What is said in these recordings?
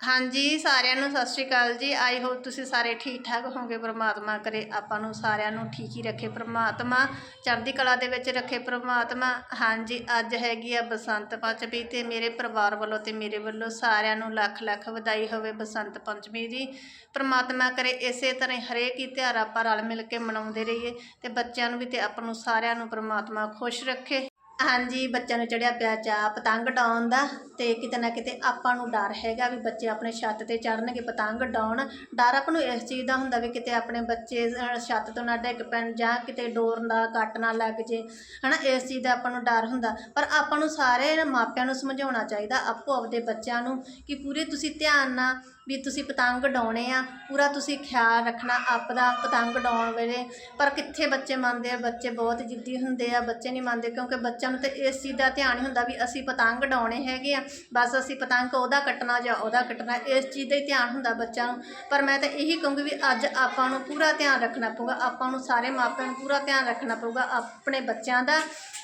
ਹਾਂਜੀ, ਸਾਰਿਆਂ ਨੂੰ ਸਤਿ ਸ਼੍ਰੀ ਅਕਾਲ ਜੀ। ਆਈ ਹੋਪ ਤੁਸੀਂ ਸਾਰੇ ਠੀਕ ਠਾਕ ਹੋਵੋਗੇ। ਪ੍ਰਮਾਤਮਾ ਕਰੇ ਆਪਾਂ ਨੂੰ ਸਾਰਿਆਂ ਨੂੰ ਠੀਕ ਹੀ ਰੱਖੇ। ਪ੍ਰਮਾਤਮਾ ਚੜ੍ਹਦੀ ਕਲਾ ਦੇ ਵਿੱਚ ਰੱਖੇ। ਪ੍ਰਮਾਤਮਾ, ਹਾਂਜੀ, ਅੱਜ ਹੈਗੀ ਆ ਬਸੰਤ ਪੰਚਮੀ ਤੇ ਮੇਰੇ ਪਰਿਵਾਰ ਵੱਲੋਂ ਤੇ ਮੇਰੇ ਵੱਲੋਂ ਸਾਰਿਆਂ ਨੂੰ ਲੱਖ ਲੱਖ ਵਧਾਈ ਹੋਵੇ ਬਸੰਤ ਪੰਚਮੀ ਦੀ। ਪ੍ਰਮਾਤਮਾ ਕਰੇ ਇਸੇ ਤਰ੍ਹਾਂ ਹੀ ਹਰੇਕ ਹੀ ਤਿਉਹਾਰ ਆਪਾਂ ਰਲ ਮਿਲ ਕੇ ਮਨਾਉਂਦੇ ਰਹੀਏ ਤੇ ਬੱਚਿਆਂ ਨੂੰ ਵੀ ਤੇ ਆਪਾਂ ਨੂੰ ਸਾਰਿਆਂ ਨੂੰ ਪ੍ਰਮਾਤਮਾ ਖੁਸ਼ ਰੱਖੇ। ਹਾਂਜੀ ਬੱਚਿਆਂ ਨੂੰ ਚੜਿਆ ਪਿਆ ਚਾਅ ਪਤੰਗ ਡਾਉਣ ਦਾ ਤੇ ਕਿਤੇ ਨਾ ਕਿਤੇ ਆਪਾਂ ਨੂੰ ਡਰ ਹੈਗਾ ਵੀ ਬੱਚੇ ਆਪਣੇ ਛੱਤ ਤੇ ਚੜਨਗੇ ਪਤੰਗ ਡਾਉਣ। ਡਰ ਆਪਾਂ ਨੂੰ ਇਸ ਚੀਜ਼ ਦਾ ਹੁੰਦਾ ਵੀ ਕਿਤੇ ਆਪਣੇ ਬੱਚੇ ਅਹ, ਛੱਤ ਤੋਂ ਨਾ ਡਿੱਗ ਪੈਣ ਜਾਂ ਕਿਤੇ ਡੋਰ ਦਾ ਕੱਟ ਨਾ ਲੱਗ ਜੇ। ਹਨਾ ਇਸ ਚੀਜ਼ ਦਾ ਆਪਾਂ ਨੂੰ ਡਰ ਹੁੰਦਾ। ਪਰ ਆਪਾਂ ਨੂੰ ਸਾਰੇ ਮਾਪਿਆਂ ਨੂੰ ਸਮਝਾਉਣਾ ਚਾਹੀਦਾ ਆਪੋ ਆਪਦੇ ਬੱਚਿਆਂ ਨੂੰ ਕਿ ਪੂਰੇ ਤੁਸੀਂ ਧਿਆਨ ਨਾਲ ਵੀ ਤੁਸੀਂ ਪਤੰਗ ਉਡਾਉਣੇ ਆ, ਪੂਰਾ ਤੁਸੀਂ ਖਿਆਲ ਰੱਖਣਾ ਆਪਦਾ ਪਤੰਗ ਉਡਾਉਣ ਵੇਲੇ। ਪਰ ਕਿੱਥੇ ਬੱਚੇ ਮੰਨਦੇ ਆ, ਬੱਚੇ ਬਹੁਤ ਜਿੱਦੀ ਹੁੰਦੇ ਆ, ਬੱਚੇ ਨਹੀਂ ਮੰਨਦੇ ਕਿਉਂਕਿ ਬੱਚਿਆਂ ਨੂੰ ਤਾਂ ਇਸ ਚੀਜ਼ ਦਾ ਧਿਆਨ ਹੀ ਹੁੰਦਾ ਵੀ ਅਸੀਂ ਪਤੰਗ ਉਡਾਉਣੇ ਹੈਗੇ ਆ, ਬਸ ਅਸੀਂ ਪਤੰਗ ਉਹਦਾ ਕੱਟਣਾ ਜਾਂ ਉਹਦਾ ਕੱਟਣਾ, ਇਸ ਚੀਜ਼ ਦਾ ਹੀ ਧਿਆਨ ਹੁੰਦਾ ਬੱਚਿਆਂ ਨੂੰ। ਪਰ ਮੈਂ ਤਾਂ ਇਹੀ ਕਹੂੰਗੀ ਵੀ ਅੱਜ ਆਪਾਂ ਨੂੰ ਪੂਰਾ ਧਿਆਨ ਰੱਖਣਾ ਪਊਗਾ, ਆਪਾਂ ਨੂੰ ਸਾਰੇ ਮਾਪਿਆਂ ਨੂੰ ਪੂਰਾ ਧਿਆਨ ਰੱਖਣਾ ਪਊਗਾ ਆਪਣੇ ਬੱਚਿਆਂ ਦਾ।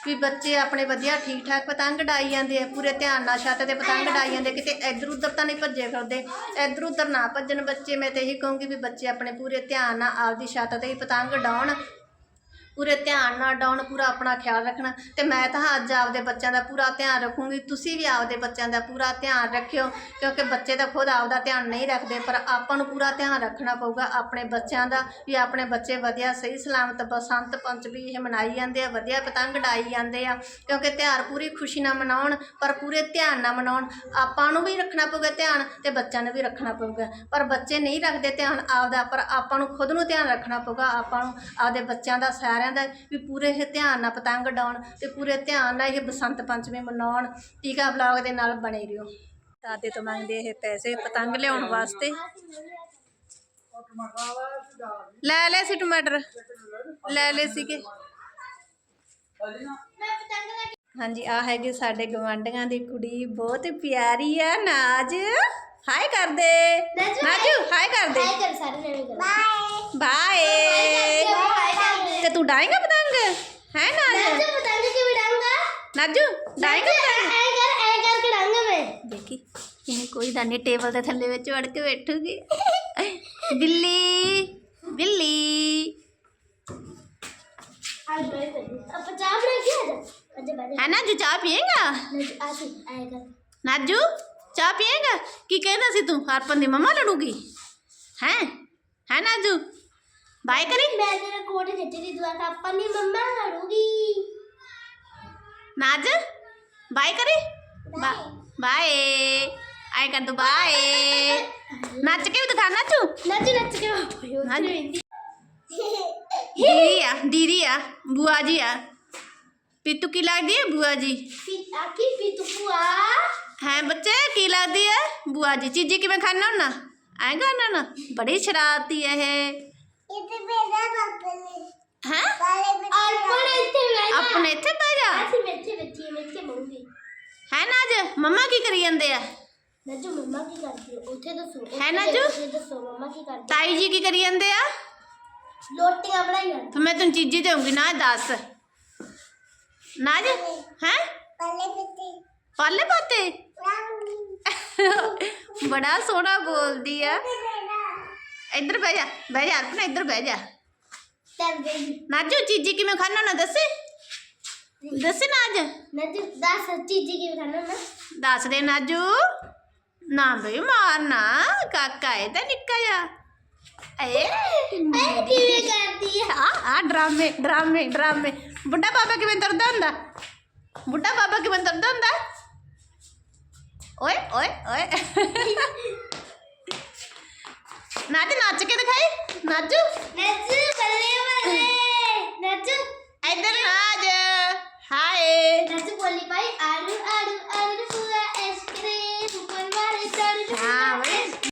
ਵੀ ਬੱਚੇ ਆਪਣੇ ਵਧੀਆ ਠੀਕ ਠਾਕ ਪਤੰਗ ਡਾਈ ਜਾਂਦੇ ਆ, ਪੂਰੇ ਧਿਆਨ ਨਾਲ ਛੱਤ ਤੇ ਪਤੰਗ ਡਾਈ ਜਾਂਦੇ ਕਿਤੇ ਇੱਧਰ ਉੱਧਰ ਤਾਂ ਨਹੀਂ ਭੱਜੇ ਫਿਰਦੇ ਇੱਧਰ ਉੱਧਰ ਨਾ ਭੱਜਣ ਬੱਚੇ, ਮੈਂ ਤਾਂ ਇਹੀ ਕਹੂੰਗੀ ਵੀ ਬੱਚੇ ਆਪਣੇ ਪੂਰੇ ਧਿਆਨ ਨਾਲ ਆਪਦੀ ਛੱਤ ਤੇ ਹੀ ਪਤੰਗ ਡਾਉਣ ਪੂਰੇ ਧਿਆਨ ਨਾਲ ਡਾਉਣ ਪੂਰਾ ਆਪਣਾ ਖਿਆਲ ਰੱਖਣਾ। ਤੇ ਮੈਂ ਤਾਂ ਅੱਜ ਆਪਦੇ ਬੱਚਿਆਂ ਦਾ ਪੂਰਾ ਧਿਆਨ ਰੱਖੂੰਗੀ। ਤੁਸੀਂ ਵੀ ਆਪਦੇ ਬੱਚਿਆਂ ਦਾ ਪੂਰਾ ਧਿਆਨ ਰੱਖਿਓ, ਕਿਉਂਕਿ ਬੱਚੇ ਤਾਂ ਖੁਦ ਆਪਦਾ ਧਿਆਨ ਨਹੀਂ ਰੱਖਦੇ, ਪਰ ਆਪਾਂ ਨੂੰ ਪੂਰਾ ਧਿਆਨ ਰੱਖਣਾ ਪਊਗਾ ਆਪਣੇ ਬੱਚਿਆਂ ਦਾ, ਵੀ ਆਪਣੇ ਬੱਚੇ ਵਧੀਆ, ਸਹੀ ਸਲਾਮਤ, ਬਸੰਤ ਪੰਚਮੀ ਇਹ ਮਨਾਈ ਜਾਂਦੇ ਆ, ਵਧੀਆ ਪਤੰਗ ਡਾਈ ਜਾਂਦੇ ਆ, ਕਿਉਂਕਿ ਤਿਉਹਾਰ ਪੂਰੀ ਖੁਸ਼ੀ ਨਾਲ ਮਨਾਉਣ, ਪਰ ਪੂਰੇ ਧਿਆਨ ਨਾਲ ਮਨਾਉਣ, ਆਪਾਂ ਨੂੰ ਵੀ ਰੱਖਣਾ ਪਊਗਾ ਧਿਆਨ ਤੇ ਬੱਚਿਆਂ ਨੂੰ ਵੀ ਰੱਖਣਾ ਪਊਗਾ। ਪਰ ਬੱਚੇ ਨਹੀਂ ਰੱਖਦੇ ਧਿਆਨ ਆਪਦਾ, ਪਰ ਆਪਾਂ ਨੂੰ ਖੁਦ ਨੂੰ ਧਿਆਨ ਰੱਖਣਾ ਪਊਗਾ, ਆਪਾਂ ਨੂੰ ਆਪਦੇ ਬੱਚਿਆਂ ਦਾ ਸਾਰਿਆਂ ਦਾ ਵੀ ਪੂਰੇ ਇਹ ਧਿਆਨ ਨਾਲ ਪਤੰਗ ਡਾਉਣ ਤੇ ਪੂਰੇ ਧਿਆਨ ਨਾਲ ਇਹ ਬਸੰਤ ਪੰਚਮੀ ਮਨਾਉਣ ਟੀਕਾ ਬਲੌਗ ਦੇ ਨਾਲ ਬਣੇ ਰਹੋ। ਦਾਦੇ ਤੋਂ ਮੰਗਦੇ ਇਹ ਪੈਸੇ ਪਤੰਗ ਲਿਆਉਣ ਵਾਸਤੇ। ਲੈ ਲੈ ਸੀ ਟਮਾਟਰ ਲੈ ਲੈ ਸੀਗੇ। ਹਾਂਜੀ ਆ ਹੈਗੇ ਸਾਡੇ ਗਵਾਂਢੀਆਂ ਦੀ ਕੁੜੀ ਬਹੁਤ ਪਿਆਰੀ ਆ ਨਾਜ। ਹਾਏ ਕਰਦੇ। ਨਾਜੂ ਹਾਏ ਕਰਦੇ। ਹਾਈ ਕਰ ਸਾਰੇ ਬਾਏ ਬਾਏ ਤੇ ਤੂੰ ਡਾਏਗਾ ਪਤੰਗ ਹੈ ਨਾਜ ਨਾਜੂ ਪਤੰਗ ਕਿਵੇਂ ਡਾਂਗਾ ਨਾਜੂ ਡਾਏਗਾ ਪਤੰਗ ਐ ਕਰ ਐ ਕਰਕੇ ਡਾਂਗਾ ਮੈਂ ਦੇਖੀ ਇਹਨੇ ਕੋਈ ਦਾਨੇ ਟੇਬਲ ਦੇ ਥੱਲੇ ਵਿੱਚ ਵੜ ਕੇ ਬੈਠੂਗੀ ਬਿੱਲੀ ਬਿੱਲੀ ਆ ਬੈ ਆਪਾਂ ਚਾਹ ਬਣਾ ਕੇ ਆ ਜਾ ਅੱਜੇ ਬਾਜੇ ਹੈ ਨਾਜੂ ਚਾਹ ਪੀਏਗਾ ਨਾਜੂ ਆ ਸੀ ਐ ਕਰ ਨਾਜੂ ਚਾਹ ਪੀਏਗਾ ਕੀ ਕਹਿੰਦਾ ਸੀ ਤੂੰ ਹਰਪਨ ਦੀ ਮੰਮਾ ਲੜੂਗੀ ਹੈ ਹੈ ਨਾਜੂ ਬਾਏ ਕਰੀ ਮੈਂ ਤੇਰਾ ਕੋਟ ਖਿੱਚ ਦੀ ਦੁਆ ਤਾਂ ਆਪਾਂ ਦੀ ਮੰਮਾ ਲੜੂਗੀ ਨਾਜ ਬਾਏ ਕਰੀ ਬਾਏ ਆਏ ਕਰ ਦੋ ਬਾਏ ਨੱਚ ਕੇ ਵੀ ਦਿਖਾ ਨਾਜੂ ਨਾਚੂ ਨੱਚ ਕੇ ਹੋਇਓ ਨਾਜੂ ਦੀਦੀ ਆ ਦੀਦੀ ਆ ਬੁਆ ਜੀ ਆ ਪੀਤੂ ਕੀ ਲੱਗਦੀ ਹੈ ਬੁਆ ਜੀ ਪੀ ਆਕੀ ਪੀ ਤੂੰ ਆ ਹੈ ਬੱਚੇ ਕੀ ਲੱਗਦੀ ਹੈ ਬੁਆ ਜੀ ਚੀਜ਼ੀ ਕਿਵੇਂ ਖਾਣਾ ਹੁੰਨਾ ਐਂ ਖਾਣਾ ਨਾ ਬੜੀ ਸ਼ਰਾਰਤੀ ਹੈ ਇਹ ਇੱਥੇ ਬੇਦਾ ਪਾਪਾ ਨੇ ਹੈ ਵਾਲੇ ਆਪਣੇ ਇੱਥੇ ਬੈਠਾ ਆਪਣੇ ਇੱਥੇ ਬਹਿ ਜਾ ਅਸੀਂ ਬੈਠੇ ਬੈਠੇ ਮੈਂ ਇੱਥੇ ਬਹੂੰਗੀ ਹੈ ਨਾਜ ਮੰਮਾ ਕੀ ਕਰੀ ਜਾਂਦੇ ਆ ਨਾਜੂ ਮੰਮਾ ਕੀ ਕਰਦੀ ਹੈ ਉੱਥੇ ਦੱਸੋ ਉੱਥੇ ਹੈ ਨਾਜੂ? ਉੱਥੇ ਦੱਸੋ ਮੰਮਾ ਕੀ ਕਰਦੀ ਤਾਈ ਜੀ ਕੀ ਕਰੀ ਜਾਂਦੇ ਆ ਲੋਟੀਆਂ ਬਣਾਈਆਂ ਫਿਰ ਮੈਂ ਤੈਨੂੰ ਚੀਜ਼ੀ ਦੇਵਾਂਗੀ ਨਾ ਦੱਸ ਨਾਜ ਹੈ ਪੱਲੇ ਪਿੱਤੇ ਪਾਲੇ ਪਾਤੇ ਬੜਾ ਸੋਹਣਾ ਬੋਲਦੀ ਆ ਇੱਧਰ ਬਹਿ ਜਾ ਬਹਿ ਜਾ ਅਰਪਣਾ ਇੱਧਰ ਬਹਿ ਜਾ ਚੱਲ ਬਈ ਨਾਜੂ ਚੀਜ਼ੀ ਕਿਵੇਂ ਖਾਣਾ ਨਾ ਦੱਸੇ ਦੱਸੇ ਨਾਜ ਨਾਜੂ ਦੱਸ ਚੀਜ਼ੀ ਕੀ ਖਾਣਾ ਨਾ ਦੱਸ ਦੇ ਨਾਜੂ ਨਾ ਬਈ ਮਾਰਨਾ ਕਾਕਾ ਹੈ ਤਾਂ ਨਿੱਕਾ ਜਾ ਏ ਐ ਕਿਵੇਂ ਕਰਦੀ ਹੈ ਆ ਆ ਡਰਾਮੇ ਡਰਾਮੇ ਡਰਾਮੇ ਬੁੱਢਾ ਬਾਬਾ ਕਿਵੇਂ ਤੁਰਦਾ ਹੁੰਦਾ ਬੁੱਢਾ ਬਾਬਾ ਕਿਵੇਂ ਤੁਰਦਾ ਹੁੰਦਾ ਓਏ ਓਏ ਓਏ ਨਾਚ ਨੱਚ ਕੇ ਦਿਖਾਈ? ਨਾਚੂ ਨਾਜੂ ਬੱਲੇ ਬੱਲੇ। ਨਾਜੂ। ਇੱਧਰ ਨਾਚ ਹਾਏ। ਨਾਜੂ ਬੋਲੀ ਪਾਈ ਆਲੂ ਆਲੂ ਆਲੂ ਪੂਰਾ ਐਸਕ੍ਰੀਮ ਉੱਪਰ ਵਾਲੇ ਚੜ ਹਾਂ ਬਈ।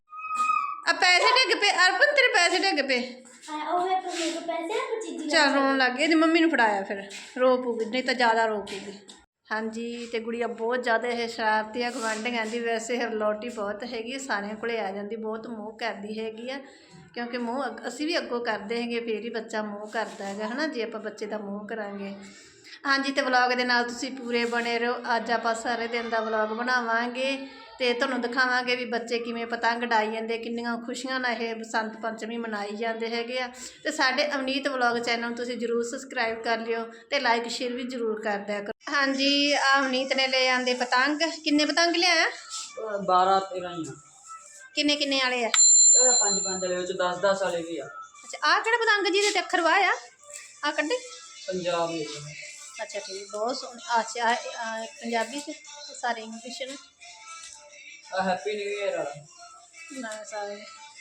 ਆ ਪੈਸੇ ਡਿੱਗ ਪਏ। ਅਰਪਨ ਤੇਰੇ ਪੈਸੇ ਡਿੱਗ ਪਏ। ਉਹ ਹੈ ਪਰ ਮੇਰੇ ਕੋਲ ਪੈਸੇ ਨਾ ਚੀਜ਼ੀ ਚੱਲ ਰੋਣ ਲੱਗ ਗਈ ਇਹਦੀ ਮੰਮੀ ਨੂੰ ਫੜਾਇਆ ਫਿਰ। ਰੋ ਪੂਗੀ ਨਹੀਂ ਤਾਂ ਜ਼ਿਆਦਾ ਰੋ ਪੂਗੀ ਹਾਂਜੀ, ਤੇ ਗੁੜੀਆ ਬਹੁਤ ਜ਼ਿਆਦਾ ਇਹ ਸ਼ਰਾਰਤੀ ਆ ਗਵਾਂਢੀਆਂ ਦੀ ਵੈਸੇ ਹਰਲੋਟੀ ਬਹੁਤ ਹੈਗੀ ਸਾਰਿਆਂ ਕੋਲੇ ਆ ਜਾਂਦੀ, ਬਹੁਤ ਮੋਹ ਕਰਦੀ ਹੈਗੀ ਆ ਕਿਉਂਕਿ ਮੋਹ ਅੱਗ- ਅਸੀਂ ਵੀ ਅੱਗੋਂ ਕਰਦੇ ਹੈਗੇ, ਫੇਰ ਹੀ ਬੱਚਾ ਮੋਹ ਕਰਦਾ ਹੈਗਾ, ਹਨਾ, ਜੇ ਆਪਾਂ ਬੱਚੇ ਦਾ ਮੋਹ ਕਰਾਂਗੇ। ਹਾਂਜੀ, ਤੇ ਵਲੌਗ ਦੇ ਨਾਲ ਤੁਸੀਂ ਪੂਰੇ ਬਣੇ ਰਹੋ, ਅੱਜ ਆਪਾਂ ਸਾਰੇ ਦਿਨ ਦਾ ਵਲੌਗ ਬਣਾਵਾਂਗੇ। ਤੇ ਤੁਹਾਨੂੰ ਦਿਖਾਵਾਂਗੇ ਵੀ ਬੱਚੇ ਕਿਵੇਂ ਪਤੰਗ ਡਾਈ ਜਾਂਦੇ ਕਿੰਨੀਆਂ ਖੁਸ਼ੀਆਂ ਨਾਲ ਇਹ ਬਸੰਤ ਪੰਚਮੀ ਮਨਾਈ ਜਾਂਦੇ ਹੈਗੇ ਆ। ਤੇ ਸਾਡੇ ਅਵਨੀਤ ਵਲੌਗ ਚੈਨਲ ਨੂੰ ਤੁਸੀਂ ਜਰੂਰ ਸਬਸਕ੍ਰਾਈਬ ਕਰ ਲਿਓ ਤੇ ਲਾਈਕ ਸ਼ੇਅਰ ਵੀ ਜਰੂਰ ਕਰ ਦਿਆ ਕਰੋ। ਹਾਂਜੀ ਆ ਅਵਨੀਤ ਨੇ ਲੈ ਆਂਦੇ ਪਤੰਗ। ਕਿੰਨੇ ਪਤੰਗ ਲਿਆਇਆ? 12 13 ਹੀ ਆ। ਕਿੰਨੇ ਕਿੰਨੇ ਵਾਲੇ ਆ? ਪੰਜ ਪੰਜ ਵਾਲੇ ਵਿੱਚ 10 10 ਵਾਲੇ ਵੀ ਆ। ਅੱਛਾ ਆ ਕਿਹੜੇ ਪਤੰਗ ਜੀ ਦੇ ਤੇ ਅੱਖਰ ਵਾਹ ਆ? ਆ ਕੱਢੇ? ਪੰਜਾਬ ਵਿੱਚ। ਅੱਛਾ ਠੀਕ ਬਹੁਤ ਸੋਹਣੇ। ਅੱਛਾ ਪੰਜਾਬੀ ਚ ਤੇ ਸਾਰੇ ਇੰਗਲਿਸ਼ ਨੇ ਆ ਹੈਪੀ ਨਿਊ ਇਅਰ ਆ ਨਾ ਸਾਰੇ।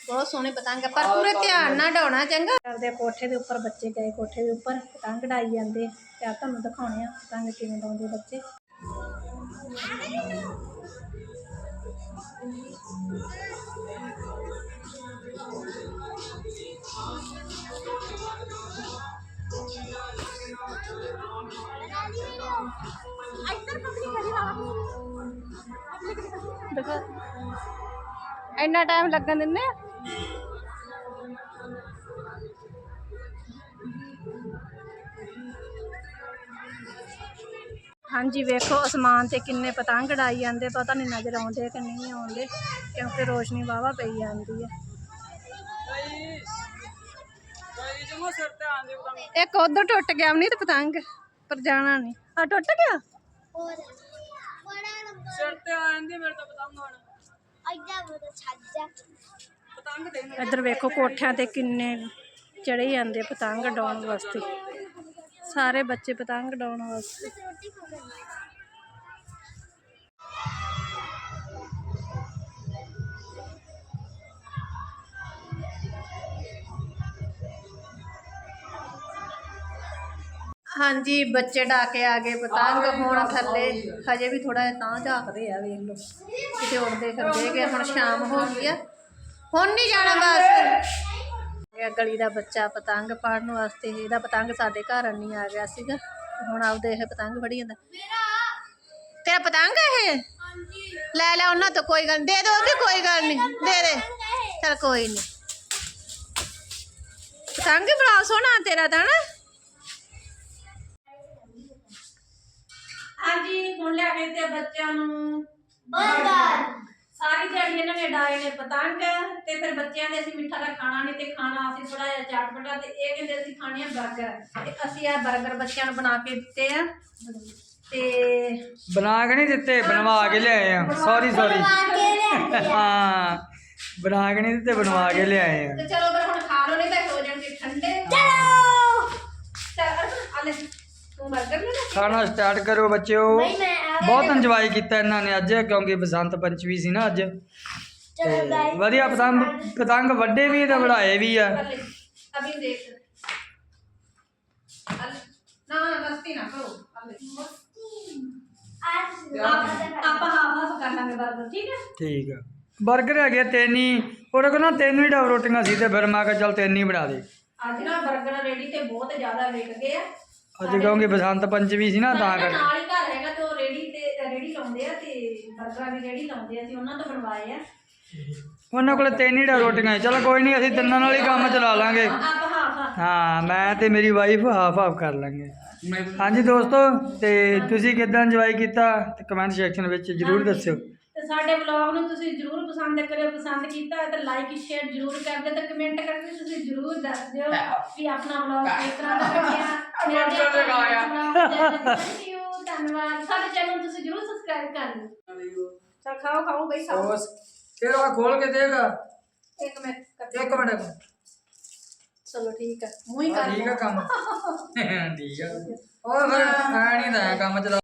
ਬਹੁਤ ਸੋਹਣੇ ਪਤੰਗ ਆ, ਪਰ ਪੂਰੇ ਧਿਆਨ ਨਾਲ ਡਾਉਣਾ ਚੰਗਾ। ਕਰਦੇ ਕੋਠੇ ਦੇ ਉੱਪਰ ਬੱਚੇ ਗਏ ਕੋਠੇ ਦੇ ਉੱਪਰ ਪਤੰਗ ਡਾਈ ਜਾਂਦੇ ਤੇ ਆ ਤੁਹਾਨੂੰ ਦਿਖਾਉਣੇ ਆ ਪਤੰਗ ਕਿਵੇਂ ਡਾਉਂਦੇ ਬੱਚੇ। ਇੰਨਾ ਟਾਈਮ ਲੱਗਣ ਆ? ਹਾਂਜੀ ਵੇਖੋ ਅਸਮਾਨ ਤੇ ਕਿੰਨੇ ਪਤੰਗ ਡਾਈ ਜਾਂਦੇ ਪਤਾ ਨਹੀਂ ਨਜ਼ਰ ਆਉਂਦੇ ਕਿ ਨਹੀਂ ਆਉਂਦੇ ਕਿਉਂਕਿ ਰੋਸ਼ਨੀ ਵਾਵਾ ਪਈ ਜਾਂਦੀ ਹੈ। ਇੱਕ ਉਧਰ ਟੁੱਟ ਗਿਆ ਨਹੀਂ ਤੇ ਪਤੰਗ ਪਰ ਜਾਣਾ ਨਹੀਂ ਆ ਟੁੱਟ ਗਿਆ? ਹੋਰ। ਬੜਾ ਨੰਬਰ। ਸਿਰ ਤੇ ਆਂਦੇ ਮੇਰੇ ਤਾਂ ਪਤੰਗ ਹੁਣ ਇੱਧਰ ਵੇਖੋ ਕੋਠਿਆਂ ਤੇ ਕਿੰਨੇ ਚੜੇ ਜਾਂਦੇ ਪਤੰਗ ਡਾਉਣ ਵਾਸਤੇ। ਸਾਰੇ ਬੱਚੇ ਪਤੰਗ ਡਾਉਣ ਵਾਸਤੇ। ਹਾਂਜੀ ਬੱਚੇ ਡਾ ਕੇ ਆ ਗਏ ਪਤੰਗ ਹੁਣ ਥੱਲੇ। ਹਜੇ ਵੀ ਥੋੜਾ ਜਿਹਾ ਤਾਂ ਝਾਕਦੇ ਆ ਵੇਖ ਲਓ। ਕਿਤੇ ਉੜਦੇ ਫਿਰਦੇ ਹੈਗੇ ਹੁਣ ਸ਼ਾਮ ਹੋ ਗਈ ਆ। ਹੁਣ ਨਹੀਂ ਜਾਣਾ ਬਸ। ਇਹ ਗਲੀ ਦਾ ਬੱਚਾ ਪਤੰਗ ਪਾੜਨ ਵਾਸਤੇ ਇਹਦਾ ਪਤੰਗ ਸਾਡੇ ਘਰ ਨਹੀਂ ਆ ਗਿਆ ਸੀਗਾ। ਹੁਣ ਆਪਦੇ ਇਹ ਪਤੰਗ ਫੜੀ ਜਾਂਦਾ। ਤੇਰਾ ਪਤੰਗ ਹੈ ਇਹ? ਲੈ ਲੈ ਉਹਨਾਂ ਤੋਂ ਕੋਈ ਗੱਲ ਨੀ। ਦੇ ਦੋ ਵੀ ਕੋਈ ਗੱਲ ਨਹੀਂ ਦੇ ਦੇ। ਚਲ ਕੋਈ ਨਹੀਂ ਪਤੰਗ ਹੀ ਬੜਾ ਸੋਹਣਾ ਤੇਰਾ ਤਾਂ ਨਾ। ਹਾਂਜੀ ਹੁਣ ਲੈ ਕੇ ਤੇ ਬੱਚਿਆਂ ਨੂੰ। ਬਰਗਰ। ਸਾਰੀ ਦਿਹਾੜੀ ਇਹਨਾਂ ਨੇ ਡਾਏ ਨੇ ਪਤੰਗ ਤੇ ਫਿਰ ਬੱਚਿਆਂ ਦੇ ਅਸੀਂ ਮਿੱਠਾ ਦਾ ਖਾਣਾ ਨਹੀਂ ਤੇ ਖਾਣਾ ਅਸੀਂ ਥੋੜਾ ਜਿਹਾ ਚਟਪਟਾ ਤੇ ਇਹ ਕਹਿੰਦੇ ਅਸੀਂ ਖਾਣੀ ਆ ਤੇ ਅਸੀਂ ਆ 버ਗਰ ਬੱਚਿਆਂ ਨੂੰ ਬਣਾ ਕੇ ਦਿੱਤੇ ਆ। ਤੇ ਬਣਾ ਕੇ ਨਹੀਂ ਦਿੱਤੇ ਬਣਵਾ ਕੇ ਲਿਆਏ ਆ। ਸੌਰੀ ਸੌਰੀ ਹਾਂ ਬਣਾ ਕੇ ਨਹੀਂ ਦਿੱਤੇ ਬਣਵਾ ਕੇ ਲਿਆਏ ਆ। ਤੇ ਚਲੋ ਫਿਰ ਹੁਣ ਖਾ ਲਓ ਨਹੀਂ ਤਾਂ ਹੋ ਜਾਣਗੇ ਠੰਡੇ। ਚਲੋ। ਚਲ ਅਰਪਣ ਖਾਣਾ ਸਟਾਰਟ ਕਰੋ ਬੱਚਿਓ। ਬਹੁਤ ਇੰਜੋਏ ਕੀਤਾ ਇਹਨਾਂ ਨੇ ਅੱਜ ਕਿਉਂਕਿ ਬਸੰਤ ਪੰਚਮੀ ਸੀ ਨਾ ਅੱਜ। ਵਧੀਆ ਪਤੰਗ ਪਤੰਗ ਵੱਡੇ ਵੀ ਤੇ ਵੜਾਏ ਵੀ ਆ। ਬਰਗਰ ਠੀਕ ਹੈ ਬਰਗਰ ਹੈਗੇ ਤਿੰਨ ਹੀ। ਉਹਦੇ ਕੋਲ ਨਾ ਤਿੰਨ ਹੀ ਡਬ ਰੋਟੀਆਂ ਸੀ ਤੇ ਫਿਰ ਮੈਂ ਕਿਹਾ ਚੱਲ ਤਿੰਨ ਬਣਾ ਦੇ। ਅੱਜ ਨਾ ਬਰਗਰ ਰੇੜੀ ਤੇ ਬਹੁਤ ਜ਼ਿਆਦਾ ਵਿਕ ਗਏ ਆ। ਅੱਜ ਕਿਉਂਕਿ ਬਸੰਤ ਪੰਚਮੀ ਸੀ ਨਾ ਤਾਂ ਕਰਕੇ। ਨਾਲ ਹੀ ਘਰ ਹੈਗਾ ਤੇ ਉਹ ਰੇੜੀ ਤੇ ਰੇੜੀ ਲਾਉਂਦੇ ਆ ਤੇ 버ਗਰਾਂ ਦੀ ਰੇੜੀ ਲਾਉਂਦੇ ਆ ਅਸੀਂ ਉਹਨਾਂ ਤੋਂ ਬਣਵਾਏ ਆ। ਉਹਨਾਂ ਕੋਲ ਤਿੰਨ ਹੀ ਡਬ ਰੋਟੀਆਂ ਚਲੋ ਕੋਈ ਨਹੀਂ ਅਸੀਂ ਤਿੰਨਾਂ ਨਾਲ ਹੀ ਕੰਮ ਚਲਾ ਲਾਂਗੇ। ਆਪਾਂ ਹਾਫ ਹਾਫ ਹਾਂ ਮੈਂ ਤੇ ਮੇਰੀ ਵਾਈਫ ਹਾਫ ਹਾਫ ਕਰ ਲਾਂਗੇ। ਹਾਂਜੀ ਦੋਸਤੋ ਤੇ ਤੁਸੀਂ ਕਿਦਾਂ ਇੰਜੋਏ ਕੀਤਾ? ਤੇ ਕਮੈਂਟ ਸੈਕਸ਼ਨ ਵਿੱਚ ਜਰੂਰ ਦੱਸਿਓ। ਤੇ ਸਾਡੇ ਵਲੌਗ ਨੂੰ ਤੁਸੀਂ ਜਰੂਰ ਪਸੰਦ ਕਰਿਓ ਪਸੰਦ ਕੀਤਾ ਹੈ ਤਾਂ ਲਾਈਕ ਸ਼ੇਅਰ ਜਰੂਰ ਕਰ ਦਿਓ ਤੇ ਕਮੈਂਟ ਕਰਕੇ ਤੁਸੀਂ ਜਰੂਰ ਦੱਸ ਦਿਓ ਕਿ ਆਪਣਾ ਵਲੌਗ ਕਿਸ ਤਰ੍ਹਾਂ ਦਾ ਲੱਗਿਆ ਥੈਂਕ ਯੂ ਧੰਨਵਾਦ। ਸਾਡੇ ਚੈਨਲ ਨੂੰ ਤੁਸੀਂ ਜਰੂਰ ਸਬਸਕ੍ਰਾਈਬ ਕਰ ਲਿਓ ਚਲ ਖਾਓ ਖਾਓ ਬਈ ਖਾਓ। ਕਿਹੜਾ ਖੋਲ ਕੇ ਦੇਗਾ ਇੱਕ ਮਿੰਟ ਕੱਟ ਇੱਕ ਮਿੰਟ। ਚਲੋ ਠੀਕ ਹੈ ਮੂੰਹ ਹੀ ਕਰ ਠੀਕ ਆ ਕੰਮ। ਠੀਕ ਆ। ਉਹ ਫਿਰ ਐ ਨਹੀਂ ਦਾ ਕੰਮ ਚਲਾ